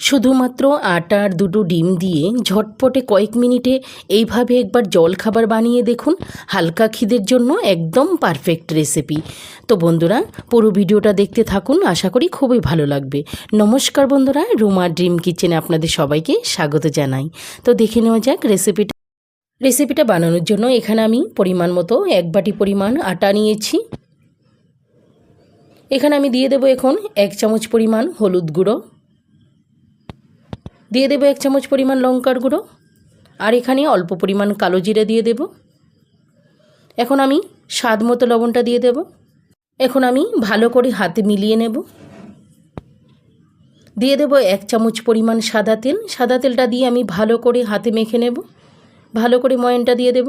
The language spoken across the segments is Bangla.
শুধুমাত্র আটা আর দুটো ডিম দিয়ে ঝটপটে কয়েক মিনিটে এইভাবে একবার জল খাবার বানিয়ে দেখুন। হালকা খিদের জন্য একদম পারফেক্ট রেসিপি। তো বন্ধুরা, পুরো ভিডিওটা দেখতে থাকুন, আশা করি খুবই ভালো লাগবে। নমস্কার বন্ধুরা, রুমা ড্রিম কিচেনে আপনাদের সবাইকে স্বাগত জানাই। তো দেখে নেওয়া যাক রেসিপিটা রেসিপিটা বানানোর জন্য এখানে আমি পরিমাণ মতো এক বাটি পরিমাণ আটা নিয়েছি। এখানে আমি দিয়ে দেবো এখন এক চামচ পরিমাণ হলুদ গুঁড়ো। দিয়ে দেবো এক চামচ পরিমাণ লঙ্কার গুঁড়ো, আর এখানে অল্প পরিমাণ কালো জিরে দিয়ে দেব। এখন আমি স্বাদ মতো লবণটা দিয়ে দেব। এখন আমি ভালো করে হাতে মিলিয়ে নেব। দিয়ে দেব এক চামচ পরিমাণ সাদা তেল। সাদা তেলটা দিয়ে আমি ভালো করে হাতে মেখে নেব। ভালো করে ময়নটা দিয়ে দেব।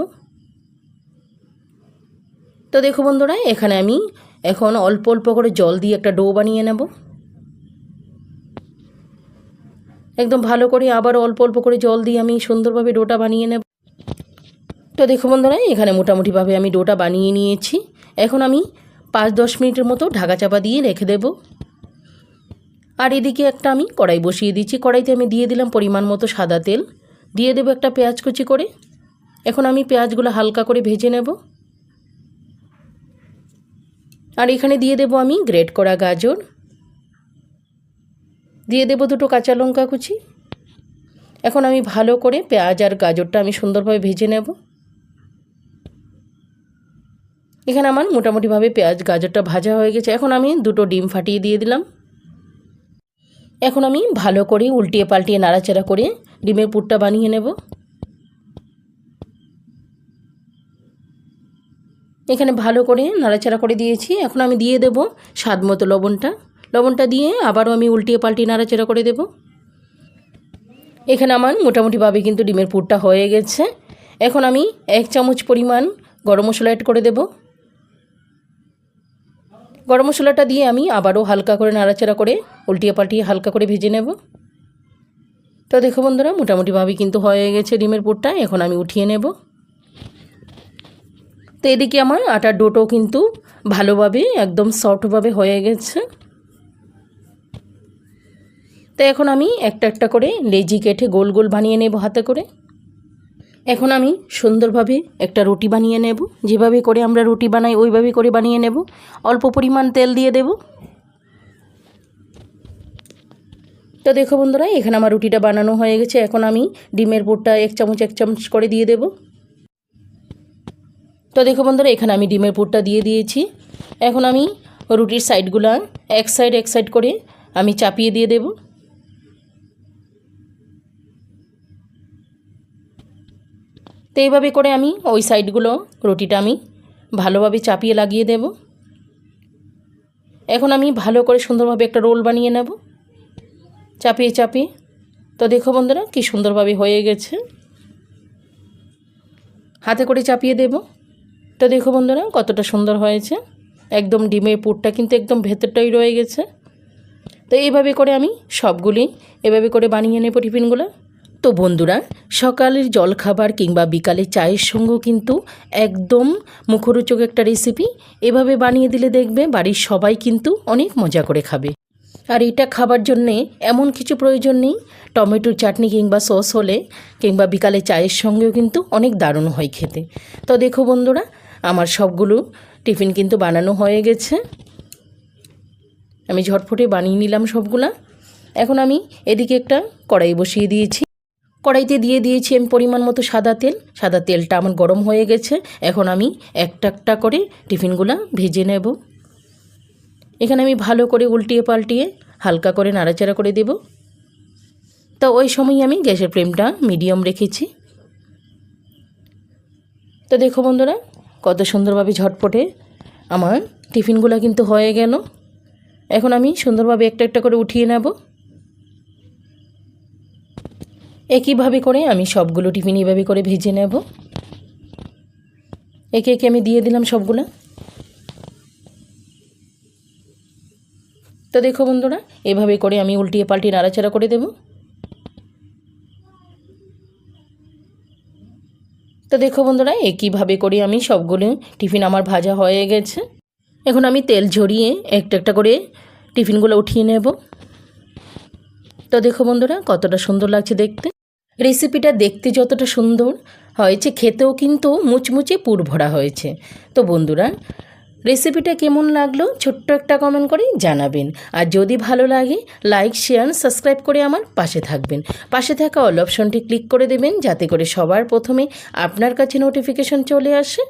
তো দেখো বন্ধুরা, এখানে আমি এখন অল্প অল্প করে জল দিয়ে একটা ডো বানিয়ে নেব। একদম ভালো করে আবার অল্প অল্প করে জল দিয়ে আমি সুন্দরভাবে ডোটা বানিয়ে নেব। তো দেখো বন্ধুরা, এখানে মোটামুটিভাবে আমি ডোটা বানিয়ে নিয়েছি। এখন আমি পাঁচ দশ মিনিটের মতো ঢাকা চাপা দিয়ে রেখে দেব। আর এদিকে একটা আমি কড়াই বসিয়ে দিচ্ছি। কড়াইতে আমি দিয়ে দিলাম পরিমাণ মতো সাদা তেল। দিয়ে দেবো একটা পেঁয়াজ কুচি করে। এখন আমি পেঁয়াজগুলো হালকা করে ভেজে নেব। আর এখানে দিয়ে দেবো আমি গ্রেট করা গাজর। দিয়ে দেবো দুটো কাঁচা লঙ্কা কুচি। এখন আমি ভালো করে পেঁয়াজ আর গাজরটা আমি সুন্দরভাবে ভেজে নেব। এখানে আমার মোটামুটিভাবে পেঁয়াজ, গাজরটা ভাজা হয়ে গেছে। এখন আমি দুটো ডিম ফাটিয়ে দিয়ে দিলাম। এখন আমি ভালো করে উল্টিয়ে পাল্টিয়ে নাড়াচাড়া করে ডিমের পুরটা বানিয়ে নেব। এখানে ভালো করে নাড়াচাড়া করে দিয়েছি। এখন আমি দিয়ে দেব স্বাদ মতো লবণটা। লবণটা দিয়ে আবারও আমি উল্টিয়ে পাল্টিয়ে নাড়াচাড়া করে দেব। এখানে আমার মোটামুটিভাবে কিন্তু ডিমের পুরটা হয়ে গেছে। এখন আমি এক চামচ পরিমাণ গরম মশলা অ্যাড করে দেব। গরম মশলাটা দিয়ে আমি আবারও হালকা করে নাড়াচাড়া করে উল্টিয়ে পাল্টিয়ে হালকা করে ভেজে নেব। তো দেখো বন্ধুরা, মোটামুটিভাবে কিন্তু হয়ে গেছে ডিমের পুরটা। এখন আমি উঠিয়ে নেব। তো এদিকে আমার আটার ডোটো কিন্তু ভালোভাবে, একদম সফটভাবে হয়ে গেছে। তো এখন আমি একটা একটা করে লেজি কেটে গোল গোল বানিয়ে নেব হাতে করে। এখন আমি সুন্দরভাবে একটা রুটি বানিয়ে নেব। যেভাবে করে আমরা রুটি বানাই, ওইভাবে করে বানিয়ে নেব। অল্প পরিমাণ তেল দিয়ে দেব। তো দেখো বন্ধুরা, এখানে আমার রুটিটা বানানো হয়ে গেছে। এখন আমি ডিমের পুরটা এক চামচ এক চামচ করে দিয়ে দেব। তো দেখো বন্ধুরা, এখানে আমি ডিমের পুরটা দিয়ে দিয়েছি। এখন আমি রুটির সাইডগুলো এক সাইড এক সাইড করে আমি চাপিয়ে দিয়ে দেবো। তো এইভাবে করে আমি ওই সাইডগুলো রুটিটা আমি ভালোভাবে চাপিয়ে লাগিয়ে দেব। এখন আমি ভালো করে সুন্দরভাবে একটা রোল বানিয়ে নেব। চাপিয়ে চাপিয়ে। তো দেখো বন্ধুরা কী সুন্দরভাবে হয়ে গেছে। হাতে করে চাপিয়ে দেব। তো দেখো বন্ধুরা কতটা সুন্দর হয়েছে। একদম ডিমের পুরটা কিন্তু একদম ভেতরটাই রয়ে গেছে। তো এইভাবে করে আমি সবগুলি, এভাবে করে বানিয়ে নেব টিফিনগুলো। তো বন্ধুরা, সকালের জলখাবার কিংবা বিকালে চায়ের সঙ্গেও কিন্তু একদম মুখরোচক একটা রেসিপি এভাবে বানিয়ে দিলে দেখবে বাড়ির সবাই কিন্তু অনেক মজা করে খাবে। আর এটা খাবার জন্যে এমন কিছু প্রয়োজন নেই। টমেটোর চাটনি কিংবা সস হলে কিংবা বিকালে চায়ের সঙ্গেও কিন্তু অনেক দারুণ হয় খেতে। তো দেখো বন্ধুরা, আমার সবগুলো টিফিন কিন্তু বানানো হয়ে গেছে। আমি ঝটফটে বানিয়ে নিলাম সবগুলা। এখন আমি এদিকে একটা কড়াই বসিয়ে দিয়েছি। কড়াইতে দিয়ে দিয়েছি আমি পরিমাণ মতো সাদা তেল। সাদা তেলটা আমার গরম হয়ে গেছে। এখন আমি একটা একটা করে টিফিনগুলো ভেজে নেব। এখানে আমি ভালো করে উল্টিয়ে পাল্টিয়ে হালকা করে নাড়াচাড়া করে দেব। তো ওই সময় আমি গ্যাসের ফ্লেমটা মিডিয়াম রেখেছি। তো দেখো বন্ধুরা, কত সুন্দরভাবে ঝটপটে আমার টিফিনগুলো কিন্তু হয়ে গেল। এখন আমি সুন্দরভাবে একটা একটা করে উঠিয়ে নেব। একইভাবে করে আমি সবগুলো টিফিন এইভাবে করে ভেজে নেব। একে একে আমি দিয়ে দিলাম সবগুলো। তো দেখো বন্ধুরা, এভাবে করে আমি উল্টিয়ে পাল্টিয়ে নাড়াচাড়া করে দেব। তো দেখো বন্ধুরা, একইভাবে করে আমি সবগুলো টিফিন আমার ভাজা হয়ে গেছে। এখন আমি তেল ঝরিয়ে একটা একটা করে টিফিনগুলো উঠিয়ে নেব। তো দেখো বন্ধুরা, কতটা সুন্দর লাগছে দেখতে। রেসিপিটা দেখতে যতটা সুন্দর হয়েছে, খেতেও কিন্তু মুচমুচে পুর ভরা হয়েছে। তো বন্ধুরা রেসিপিটা কেমন লাগল ছোট্ট একটা কমেন্ট করে জানাবেন। আর যদি ভালো লাগে লাইক শেয়ার সাবস্ক্রাইব করে আমার পাশে থাকবেন। পাশে থাকা অল অপশনটি ক্লিক করে দেবেন, যাতে করে সবার প্রথমে আপনার কাছে নোটিফিকেশন চলে আসে।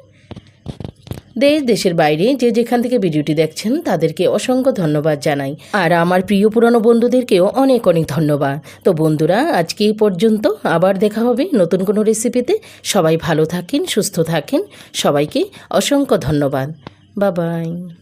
দেশ, দেশের বাইরে যে যেখান থেকে ভিডিওটি দেখছেন, তাদেরকে অসংখ্য ধন্যবাদ জানাই। আর আমার প্রিয় পুরনো বন্ধুদেরকেও অনেক অনেক ধন্যবাদ। তো বন্ধুরা, আজকে এই পর্যন্ত আবার দেখা হবে নতুন কোনো রেসিপিতে। সবাই ভালো থাকেন, সুস্থ থাকেন। সবাইকে অসংখ্য ধন্যবাদ। বাবাই